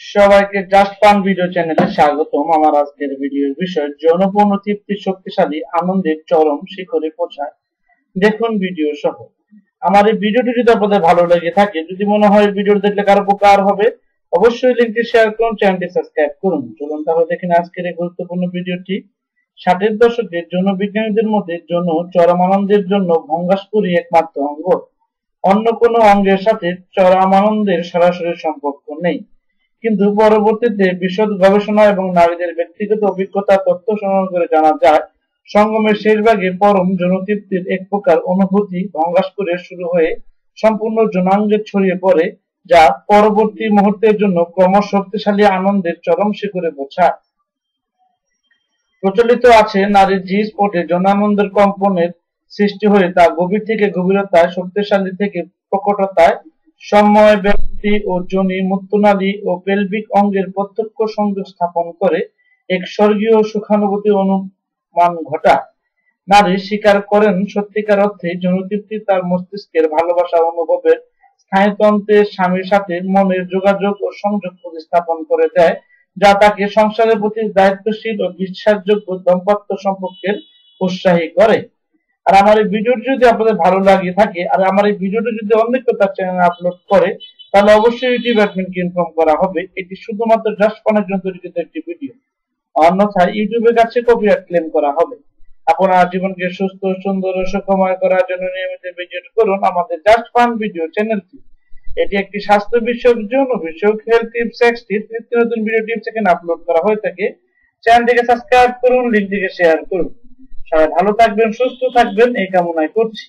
সবাইকে জাস্ট পান ভিডিও চ্যানেলে স্বাগতম। আমার আজকের ভিডিওর বিষয় যৌনপূর্ণ তৃপ্তি, শক্তিশালী, আনন্দের চরম শিখরে পৌঁছায়। দেখুন ভিডিও সহ। আমার এই ভিডিওটি যদি আপনাদের ভালো লেগে থাকে, যদি মনে হয় ভিডিও দেখলে কারও উপকার হবে, অবশ্যই লিঙ্কটি শেয়ার করুন চ্যানেলটি সাবস্ক্রাইব করুন। চলুন তাহলে দেখেন আজকের এই গুরুত্বপূর্ণ ভিডিওটি ষাটের দশকে যৌন বিজ্ঞানীদের মধ্যে যৌন চরম আনন্দের জন্য ভঙ্গাসপুরি একমাত্র অঙ্গ। অন্য কোনো অঙ্গের সাথে চরম আনন্দের সরাসরি সম্পর্ক নেই। কিন্তু পরবর্তীতে বিশদ গবেষণা এবং নারীদের ব্যক্তিগত অভিজ্ঞতা, তথ্য সংগ্রহ করে জানা যায়, সঙ্গমের শেষ ভাগে পরম যৌনতৃপ্তির এক প্রকার অনুভূতি ভঙ্গাস করে শুরু হয়ে সম্পূর্ণ যৌনাঙ্গে ছড়িয়ে পড়ে, যা পরবর্তী মুহূর্তের জন্য ক্রমশ শক্তিশালী আনন্দের চরম শিখরে বোঝায় প্রচলিত আছে নারীর জি স্পটে যৌনানন্দের কম্পনের সৃষ্টি হয়ে তা গভীর থেকে গভীরতায়, শক্তিশালী থেকে প্রকটতায়, সময় ও যোনি মূত্রনালী ও পেলভিক অঙ্গের প্রত্যক্ষ সংযোগ স্থাপন করে এক স্বর্গীয় সুখানুভূতি অনুমান ঘটা। নারী স্বীকার করেন সত্যিকার অর্থে যৌনতৃপ্তি তার মস্তিষ্কের ভালোবাসা অনুভবের স্থায়ীতন্ত্রের স্বামীর সাথে মনের যোগাযোগ ও সংযোগ প্রতিস্থাপন করে দেয়, যা তাকে সংসারের প্রতি দায়িত্বশীল ও বিশ্বাসযোগ্য দম্পত্য সম্পর্কের উৎসাহী করে। আর আমার এই ভিডিওটি যদি আপনাদের ভালো লাগে থাকে, আর আমার এই ভিডিওটি যদি অন্য কেউ চ্যানেলে আপলোড করে তাহলে অবশ্যই ইউটিউব অ্যাডমিনকে ইনফর্ম করা হবে। এটি শুধুমাত্র জাস্ট ফোনের জন্য তৈরি একটি ভিডিও অন্যথায় ইউটিউবের কাছে কপিরাইট ক্লেম করা হবে। আপনার জীবনকে সুস্থ, সুন্দর ও সুখময় করার জন্য নিয়মিত ভিডিও করুন আমাদের জাস্ট ফান ভিডিও চ্যানেলটি এটি একটি স্বাস্থ্য বিষয়ক যৌন বিষয়ক হেলথ টিপস সেক্স টিপস নিত্য নতুন ভিডিও টিপস এখানে আপলোড করা হয়ে থাকে। চ্যানেলটিকে সাবস্ক্রাইব করুন লিঙ্কটিকে শেয়ার করুন। সবাই ভালো থাকবেন, সুস্থ থাকবেন, এই কামনায় করছি।